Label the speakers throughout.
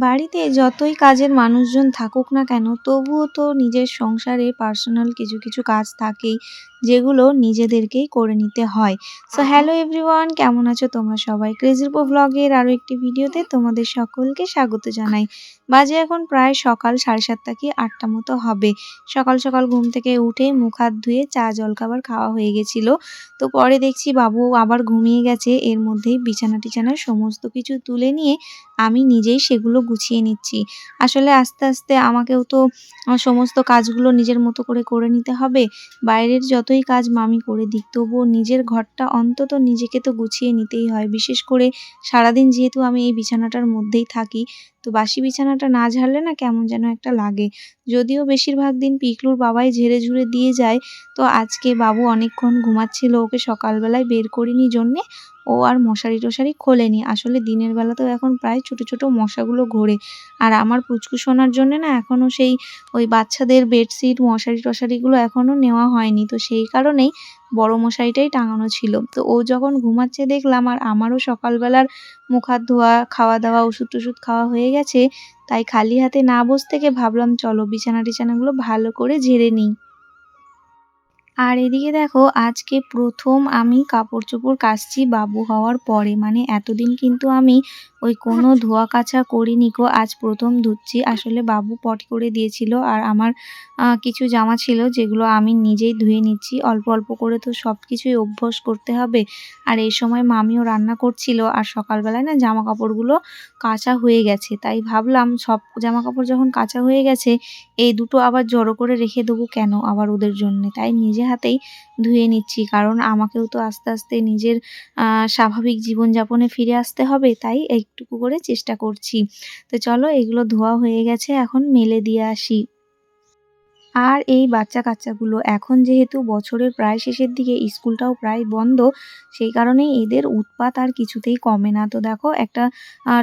Speaker 1: বাড়িতে যতই কাজের মানুষজন থাকুক না কেন, তবুও তো নিজের সংসারে পার্সোনাল কিছু কিছু কাজ থাকেই। যেগুলো নিজেদেরকেই করে নিতে হয়। সো হ্যালো এভরিওয়ান কেমন আছো তোমরা সবাই? ক্রেজিরপো ব্লগের আরও একটি ভিডিওতে তোমাদের সকলকে স্বাগত জানাই। বাজে এখন প্রায় সকাল সাড়ে সাতটা কি আটটা মতো হবে। সকাল সকাল ঘুম থেকে উঠে মুখ হাত ধুয়ে চা জলখাবার খাওয়া হয়ে গেছিল। তো পরে দেখছি বাবু আবার ঘুমিয়ে গেছে। এর মধ্যেই বিছানা টিছানা সমস্ত কিছু তুলে নিয়ে আমি নিজেই সেগুলো গুছিয়ে নিচ্ছি। আসলে আস্তে আস্তে আমাকেও তো সমস্ত কাজগুলো নিজের মতো করে করে নিতে হবে। বাইরের যতই কাজ মামি করে দিক, তবুও নিজের ঘরটা অন্তত নিজেকে তো গুছিয়ে নিতেই হয়। বিশেষ করে সারাদিন যেহেতু আমি এই বিছানাটার মধ্যেই থাকি তো বাসি বিছানাটা না ঝাড়লে না কেমন যেন একটা লাগে। যদিও বেশিরভাগ দিন পিকলুর বাবাই ঝেড়ে ঝুড়ে দিয়ে যায়, তো আজকে বাবু অনেকক্ষণ ঘুমাচ্ছিল, ওকে সকালবেলায় বের করিনি জন্যে, ও আর মশারি টশারি খোলেনি। আসলে দিনের বেলাতেও এখন প্রায় ছোট ছোট মশাগুলো ঘোরে। আর আমার পুচকু শোনার জন্যে না এখনও সেই ওই বাচ্চাদের বেডশিট, মশারি টশারিগুলো এখনও নেওয়া হয়নি। তো সেই কারণেই বড় মশারিটাই টাঙানো ছিল। তো ও যখন ঘুমাচ্ছে দেখলাম আর আমারও সকালবেলার মুখ হাত ধোয়া খাওয়া দাওয়া ওষুধ টষুধ খাওয়া হয়ে গেছে, তাই খালি হাতে না বস থেকে ভাবলাম, চলো বিছানা টিছানাগুলো ভালো করে ঝেড়ে নিই। আর এদিকে দেখো, আজকে প্রথম আমি কাপড় চোপড় কাচছি বাবু হওয়ার পরে। মানে এতদিন কিন্তু আমি ওই কোনো ধোয়া কাচা করিনি কো আজ প্রথম ধুচ্ছি। আসলে বাবু পট করে দিয়েছিল আর আমার কিছু জামা ছিল যেগুলো আমি নিজেই ধুয়ে নিচ্ছি। অল্প অল্প করে তো সব কিছুই অভ্যাস করতে হবে। আর এই সময় মামিও রান্না করছিল আর সকালবেলায় না জামা কাপড়গুলো কাঁচা হয়ে গেছে। তাই ভাবলাম সব জামা কাপড় যখন কাঁচা হয়ে গেছে, এই দুটো আবার জড়ো করে রেখে দেবো কেন আবার ওদের জন্যে? তাই নিজে হাতেই ধুয়ে নিচ্ছি। কারণ আমাকেও তো আস্তে আস্তে নিজের স্বাভাবিক জীবনযাপনে ফিরে আসতে হবে, তাই একটুকু করে চেষ্টা করছি। তো চলো এগুলো ধোয়া হয়ে গেছে, এখন মেলে দিয়ে আসি। আর এই বাচ্চা কাচ্চাগুলো এখন যেহেতু বছরের প্রায় শেষের দিকে স্কুলটাও প্রায় বন্ধ, সেই কারণেই এদের উৎপাত আর কিছুতেই কমে না। তো দেখো, একটা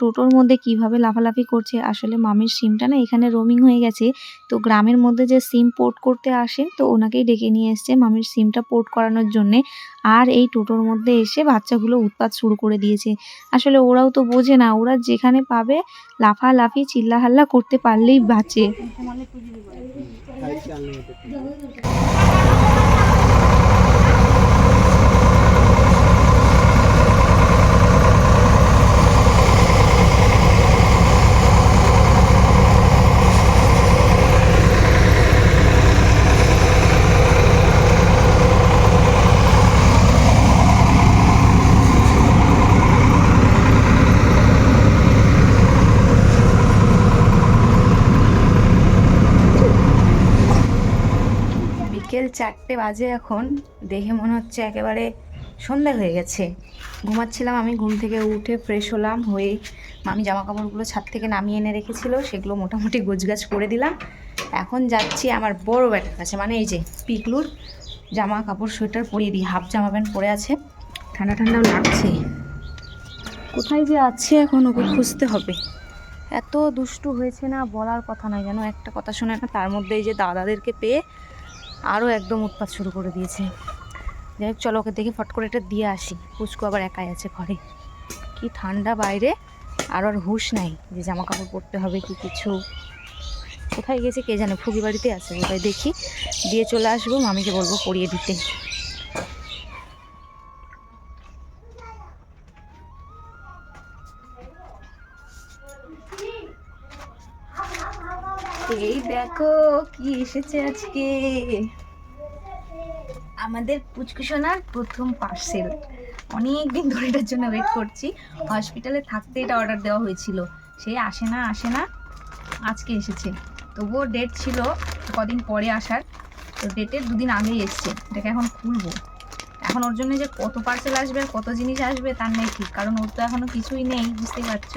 Speaker 1: টোটোর মধ্যে কীভাবে লাফালাফি করছে, আসলে মামির সিমটা না এখানে রোমিং হয়ে গেছে। তো গ্রামের মধ্যে যে সিম পোর্ট করতে আসেন তো ওনাকেই ডেকে নিয়ে এসছে মামির সিমটা পোর্ট করানোর জন্যে। আর এই টোটোর মধ্যে এসে বাচ্চাগুলো উৎপাত শুরু করে দিয়েছে। আসলে ওরাও তো বোঝে না, ওরা যেখানে পাবে লাফালাফি, চিল্লাহাল্লা করতে পারলেই বাঁচে। काहीच चालू होते চারটে বাজে এখন। দেখে মনে হচ্ছে একেবারে সন্ধে হয়ে গেছে। ঘুমাচ্ছিলাম আমি, ঘুম থেকে উঠে ফ্রেশ হলাম, হয়ে আমি জামা কাপড়গুলো ছাদ থেকে নামিয়ে এনে রেখেছিল, সেগুলো মোটামুটি গোছগাছ করে দিলাম। এখন যাচ্ছি আমার বড় ব্যাটার কাছে মানে এই যে পিকলুর জামা কাপড় সোয়েটার পরিয়ে দিই, হাফ জামা প্যান্ট পরে আছে। ঠান্ডা ঠান্ডাও লাগছে। কোথায় যে আছে এখন ওকে খুঁজতে হবে। এত দুষ্টু হয়েছে না, বলার কথা নয় যেন, একটা কথা শোনে না, তার মধ্যে এই যে দাদাদেরকে পেয়ে আরও একদম উৎপাত শুরু করে দিয়েছে। যাই হোক, চলো ওকে দেখে, ফট করে এটা দিয়ে আসি। পুচকু আবার একাই আছে ঘরে। কি ঠান্ডা বাইরে, আর আর হুশ নাই যে জামা কাপড় পরতে হবে কি কিছু। কোথায় গেছে কে জানে ফুগি বাড়িতে আছে কোথায় দেখি। দিয়ে চলে আসব, মামিকে বলব পরিয়ে দিতে। এই দেখো কি এসেছে আজকে। আমাদের পুচকুসোনার প্রথম পার্সেল অনেক দিন ধরে এটার জন্য ওয়েট করছি। হসপিটালে থাকতে এটা অর্ডার দেওয়া হয়েছিল। সে আসে না আসে না, আজকে এসেছে। তবুও ডেট ছিল কদিন পরে আসার। তো ডেটের দুদিন আগেই এসছে। এটাকে এখন খুলবো। এখন ওর জন্য যে কত পার্সেল আসবে আর কত জিনিস আসবে তার নেই ঠিক। কারণ ওর তো এখনও কিছুই নেই, বুঝতেই পারছ?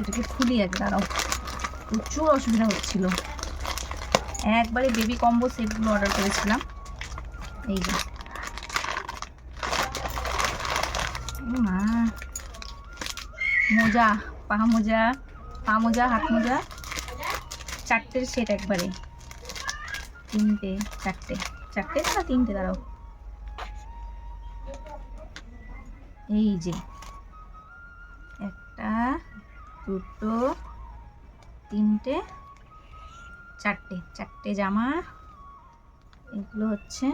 Speaker 1: এটাকে খুলি এক দাঁড়াও প্রচুর অসুবিধা হচ্ছিল। একবারে বেবি কম্বো সেটগুলো অর্ডার করেছিলাম। এই যে। মা। মোজা, পা মোজা পা মোজা, হাত মোজা। চারটের সেট একবারে। তিনটে, চারটে। চারটে না, তিনটে, দাঁড়াও। এই যে। একটা, দুটো তিনটে, চারটে চারটে জামা, এগুলো হচ্ছে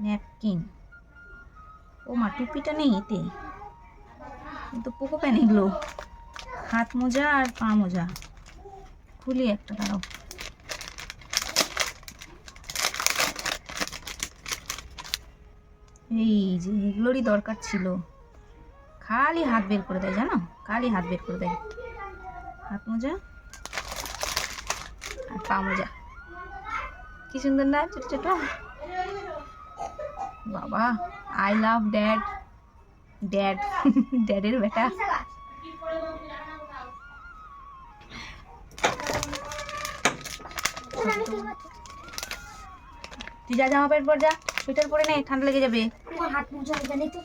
Speaker 1: ন্যাপকিন। ও মা, টুপিটা নেই এতে। কিন্তু পোকো প্যান এগুলো। হাত মোজা আর পা মোজা। খুলি একটা, দাঁড়াও। এই যে, এগুলোরই দরকার ছিল। খালি হাত বের করে দেয়, জানো? খালি হাত বের করে দেয়। হাত মোজা আর পা মোজা। কি সুন্দর না, ছোট ছোট? বাবা আই লাভ ড্যাড ড্যাড ড্যাডের বেটা। তুই যা, জামা প্যান্ট পর যা। সোয়েটার পরে নে, ঠান্ডা লেগে যাবে।
Speaker 2: হাত মোজা এখানেই তো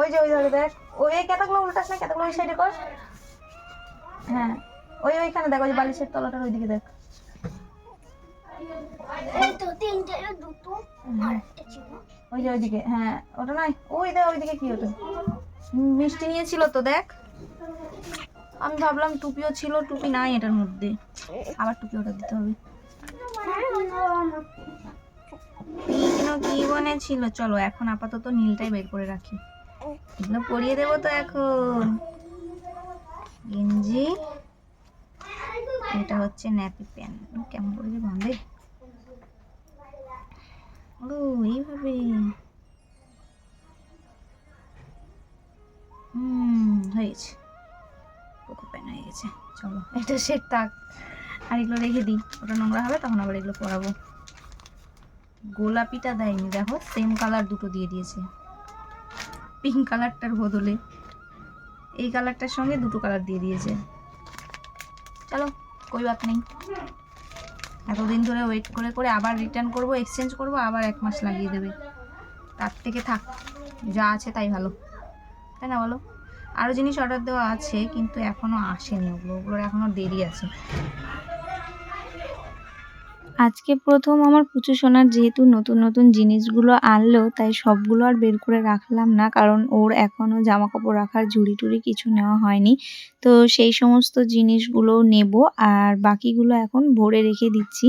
Speaker 1: ওই যে ওই ধরে দেখ। ওই এই কেতাগুলো উল্টাস না কেতাগুলো ওই সাইডে কর। হ্যাঁ ওই ওইখানে দেখ ওই যে বালিশের তলাটার ওইদিকে দেখ।
Speaker 2: ছিল।
Speaker 1: ওই যে ওইদিকে হ্যাঁ ওটা নয়। ওই দেখ ওইদিকে কি ওটা? মিষ্টি নিয়েছিল তো দেখ। আমি ভাবলাম টুপিও ছিল টুপি নাই এটার মধ্যে। আবার টুপি ওটা দিতে হবে। কি বনেছিল? চলো এখন আপাতত নীলটাই বের করে রাখি। এগুলো পরিয়ে দেবো তো এখন। গেঞ্জি। এটা হচ্ছে ন্যাপি প্যান কেমন করে যে বাঁধে ও, এইভাবে। হুম হয়ে গেছে পোকো প্যান হয়ে গেছে। চলো, এটা সেট থাক। আর এগুলো রেখে দিই। ওটা নোংরা হবে, তখন আবার এগুলো পরাবো। গোলাপিটা দেয়নি, দেখো সেম কালার দুটো দিয়ে দিয়েছে। পিঙ্ক কালারটার বদলে। এই কালারটার সঙ্গে দুটো কালার দিয়ে দিয়েছে। চলো, কই বাত নেই। এতদিন ধরে ওয়েট করে করে আবার রিটার্ন করব এক্সচেঞ্জ করব, আবার এক মাস লাগিয়ে দেবে। তার থেকে থাক, যা আছে তাই ভালো। তাই না বলো? আরও জিনিস অর্ডার দেওয়া আছে, কিন্তু এখনও আসেনি ওগুলো। ওগুলোর এখনও দেরি আছে। আজকে প্রথম আমার পুচু সোনার যেহেতু নতুন নতুন জিনিসগুলো আনলো, তাই সবগুলো আর বের করে রাখলাম না, কারণ ওর এখনও জামা কাপড় রাখার ঝুড়ি টুড়ি কিছু নেওয়া হয়নি। তো সেই সমস্ত জিনিসগুলো নেব, আর বাকিগুলো এখন ভরে রেখে দিচ্ছি।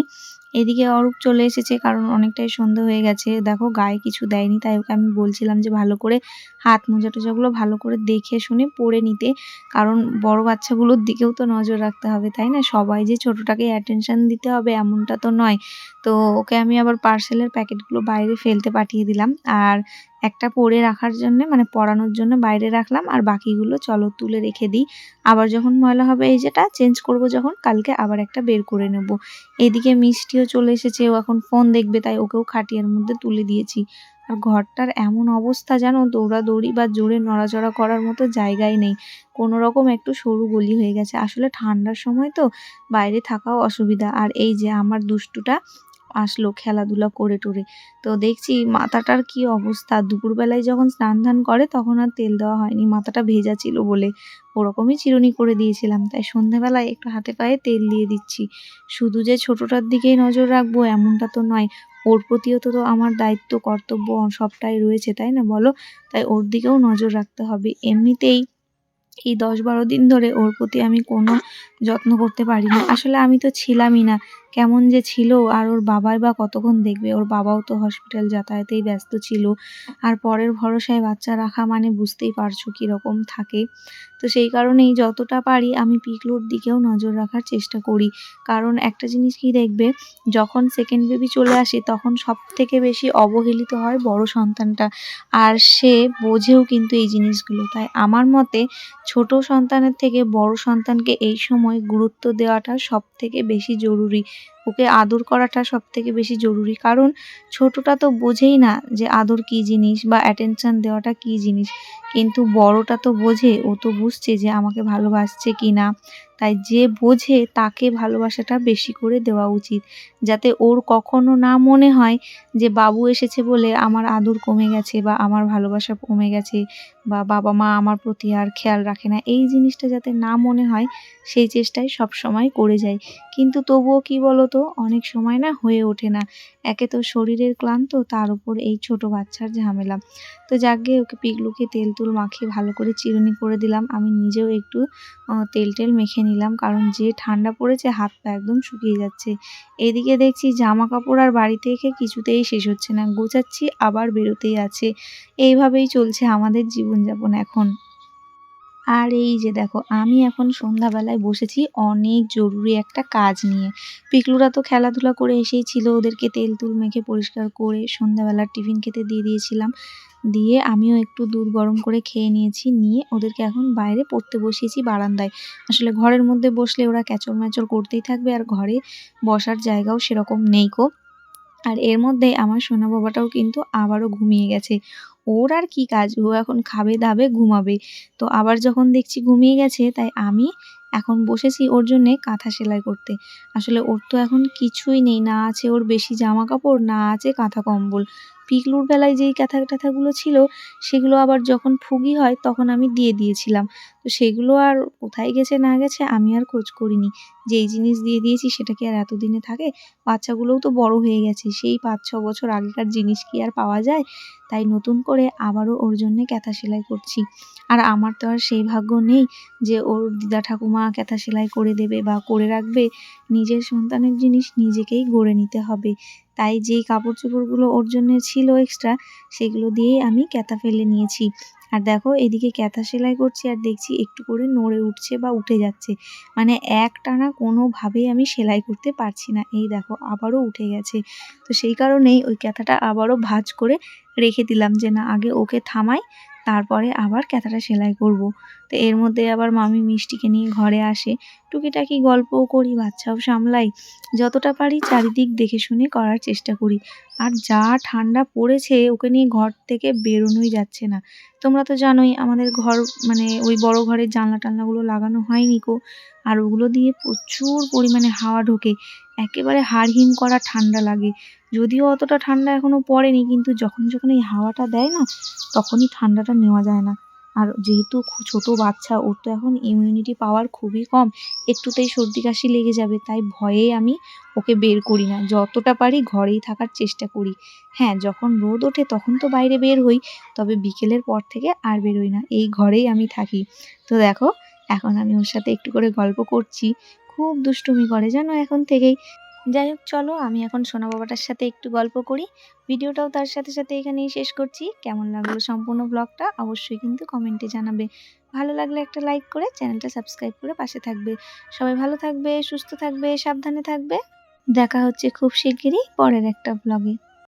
Speaker 1: এদিকে অরূপ চলে এসেছে কারণ অনেকটাই সন্ধে হয়ে গেছে। দেখো গায়ে কিছু দেয়নি, তাই ওকে আমি বলছিলাম যে ভালো করে হাত মোজা টোজাগুলো ভালো করে দেখে শুনে পরে নিতে। কারণ বড় বাচ্চাগুলোর দিকেও তো নজর রাখতে হবে, তাই না? সবাই যে ছোটোটাকে অ্যাটেনশান দিতে হবে এমনটা তো নয়। তো ওকে আমি আবার পার্সেলের প্যাকেটগুলো বাইরে ফেলতে পাঠিয়ে দিলাম। আর একটা পরে রাখার জন্য মানে পরানোর জন্য বাইরে রাখলাম, আর বাকিগুলো চলো তুলে রেখে দিই। আবার যখন ময়লা হবে এই যেটা, চেঞ্জ করব যখন, কালকে আবার একটা বের করে নেব। এদিকে মিষ্টিও চলে এসেছে, ও এখন ফোন দেখবে, তাই ওকেও খাটিয়ার মধ্যে তুলে দিয়েছি। আর ঘরটার এমন অবস্থা জানো, দৌড়াদৌড়ি বা জোরে নড়াচড়া করার মতো জায়গাই নেই। কোনো রকম একটু সরু গলি হয়ে গেছে। আসলে ঠান্ডার সময় তো বাইরে থাকাও অসুবিধা। আর এই যে আমার দুষ্টুটা আসলো খেলাধুলা করে টোরে। তো দেখছি মাথাটার কি অবস্থা। দুপুরবেলায় যখন স্নান ধান করে তখন আর তেল দেওয়া হয়নি। মাথাটা ভেজা ছিল বলে ওরকমই চিরুনি করে দিয়েছিলাম। তাই সন্ধেবেলায় একটু হাতে পায়ে তেল দিয়ে দিচ্ছি। শুধু যে ছোটোটার দিকেই নজর রাখব এমনটা তো নয়। ওর প্রতিও তো আমার দায়িত্ব, কর্তব্য সবটাই রয়েছে, তাই না বলো? তাই ওর দিকেও নজর রাখতে হবে। এমনিতেই এই দশ বারো দিন ধরে ওর প্রতি আমি কোনো যত্ন করতে পারিনি আসলে আমি তো ছিলামই না। কেমন যে ছিল আর ওর বাবাই বা কতক্ষণ দেখবে? ওর বাবাও তো হসপিটাল যাতায়াতেই ব্যস্ত ছিল। আর পরের ভরসায় বাচ্চা রাখা মানে বুঝতেই পারছ কীরকম থাকে। তো সেই কারণেই যতটা পারি আমি পিকলুর দিকেও নজর রাখার চেষ্টা করি। কারণ একটা জিনিস কি দেখবে? যখন সেকেন্ড বেবি চলে আসে তখন সব থেকে বেশি অবহেলিত হয় বড় সন্তানটা। আর সে বোঝেও কিন্তু এই জিনিসগুলো। তাই আমার মতে ছোট সন্তানের থেকে বড় সন্তানকে এই সময় গুরুত্ব দেওয়াটা সব থেকে বেশি জরুরি। ওকে আদর করাটা সব থেকে বেশি জরুরি। কারণ ছোটটা তো বোঝেই না যে আদর কী জিনিস বা অ্যাটেনশন দেওয়াটা কী জিনিস। কিন্তু বড়টা তো বোঝে, ও তো বুঝছে যে আমাকে ভালোবাসছে কি না। তাই যে বোঝে তাকে ভালোবাসাটা বেশি করে দেওয়া উচিত। যাতে ওর কখনো না মনে হয় যে বাবু এসেছে বলে আমার আদর কমে গেছে বা আমার ভালোবাসা কমে গেছে বা বাবা মা আমার প্রতি আর খেয়াল রাখে না। এই জিনিসটা যাতে না মনে হয়, সেই চেষ্টাই সব সময় করে যায়। কিন্তু তবুও কি বলো তো তো অনেক সময় না হয়ে ওঠে না। একে তো শরীরের ক্লান্ত, তার উপর এই ছোট বাচ্চার ঝামেলা। তো যাকগে, ওকে পিগলুকে তেল তুল মাখিয়ে ভালো করে চিরুনি করে দিলাম। আমি নিজেও একটু তেল টেল মেখে নিলাম, কারণ যে ঠান্ডা পড়েছে, হাত পা একদম শুকিয়ে যাচ্ছে। এদিকে দেখছি জামা কাপড় আর বাড়ি থেকে কিছুতেই শেষ হচ্ছে না। গোছাচ্ছি, আবার বেরোতেই আছে। এইভাবেই চলছে আমাদের জীবনযাপন এখন। আর এই যে দেখো, আমি এখন সন্ধ্যাবেলায় বসেছি অনেক জরুরি একটা কাজ নিয়ে। পিকলুরা তো খেলাধুলা করে এসেই ছিল, ওদেরকে তেল তুল মেখে পরিষ্কার করে সন্ধ্যাবেলার টিফিন খেতে দিয়ে দিয়েছিলাম। দিয়ে আমিও একটু দুধ গরম করে খেয়ে নিয়েছি, নিয়ে ওদেরকে এখন বাইরে পড়তে বসিয়েছি বারান্দায়। আসলে ঘরের মধ্যে বসলে ওরা ক্যাচর ম্যাচর করতেই থাকবে, আর ঘরে বসার জায়গাও সেরকম নেই কো আর এর মধ্যে আমার সোনা বাবাটাও কিন্তু আবারও ঘুমিয়ে গেছে। ওর আর কি কাজ? ও এখন খাবে দাবে ঘুমাবে। তো আবার যখন দেখছি ঘুমিয়ে গেছে, তাই আমি এখন বসেছি ওর জন্যে কাঁথা সেলাই করতে। আসলে ওর তো এখন কিছুই নেই। না আছে ওর বেশি জামা কাপড় না আছে কাঁথা কম্বল। পিকলুর বেলায় যেই ক্যাথা ট্যাথাগুলো ছিল, সেগুলো আবার যখন ফুগি হয়, তখন আমি দিয়ে দিয়েছিলাম। তো সেগুলো আর কোথায় গেছে, না গেছে, আমি আর খোঁজ করিনি। যেই জিনিস দিয়ে দিয়েছি, সেটা কি আর এতদিনে থাকে? বাচ্চাগুলোও তো বড় হয়ে গেছে। সেই পাঁচ, ছ বছর আগেকার জিনিস কি আর পাওয়া যায়? তাই নতুন করে আবারও ওর জন্যে ক্যাথা সেলাই করছি। আর আমার তো আর সেই ভাগ্য নেই যে ওর দিদা ঠাকুমা ক্যাথা সেলাই করে দেবে বা করে রাখবে। নিজের সন্তানের জিনিস নিজেকেই গড়ে নিতে হবে। তাই যেই কাপড় চোপড়গুলো ওর জন্য ছিল এক্সট্রা সেগুলো দিয়েই আমি ক্যাথা ফেলে নিয়েছি। আর দেখো, এদিকে ক্যাথা সেলাই করছি আর দেখছি একটু করে নড়ে উঠছে বা উঠে যাচ্ছে। মানে এক টানা কোনোভাবেই আমি সেলাই করতে পারছি না। এই দেখো, আবারও উঠে গেছে। তো সেই কারণেই ওই ক্যাথাটা আবারও ভাঁজ করে রেখে দিলাম যে না, আগে ওকে থামাই, তারপরে আবার ক্যাথাটা সেলাই করব। তো এর মধ্যে আবার মামি মিষ্টিকে নিয়ে ঘরে আসে। টুকিটাকি গল্পও করি, বাচ্চাও সামলাই। যতটা পারি চারিদিক দেখে শুনে করার চেষ্টা করি। আর যা ঠান্ডা পড়েছে, ওকে নিয়ে ঘর থেকে বেরোনোই যাচ্ছে না। তোমরা তো জানোই, আমাদের ঘর মানে ওই বড় ঘরের জানলা টানলাগুলো লাগানো হয়নি কো। আর ওগুলো দিয়ে প্রচুর পরিমাণে হাওয়া ঢোকে। একেবারে হাড় হিম করা ঠান্ডা লাগে। যদিও অতটা ঠান্ডা এখনও পড়েনি, কিন্তু যখন যখন এই হাওয়াটা দেয় না, তখনই ঠান্ডাটা নেওয়া যায় না। আর যেহেতু ছোট বাচ্চা, ওর তো এখন ইমিউনিটি পাওয়ার খুবই কম। একটুতেই সর্দি কাশি লেগে যাবে, তাই ভয়ে আমি ওকে বের করি না। যতটা পারি ঘরেই থাকার চেষ্টা করি। হ্যাঁ যখন রোদ ওঠে তখন তো বাইরে বের হই, তবে বিকেলের পর থেকে আর বেরোই না। এই ঘরেই আমি থাকি। তো দেখো, এখন আমি ওর সাথে একটু করে গল্প করছি। খুব দুষ্টুমি করে জানো এখন থেকেই। যাই হোক, চলো আমি এখন সোনা বাবাটার সাথে একটু গল্প করি। ভিডিওটাও তার সাথে সাথে এখানেই শেষ করছি। কেমন লাগল সম্পূর্ণ ব্লগটা অবশ্যই কিন্তু কমেন্টে জানাবে। ভালো লাগলে একটা লাইক করে চ্যানেলটা সাবস্ক্রাইব করে পাশে থাকবে। সবাই ভালো থাকবে, সুস্থ থাকবে, সাবধানে থাকবে। দেখা হচ্ছে খুব শিগগিরই পরের একটা ব্লগে।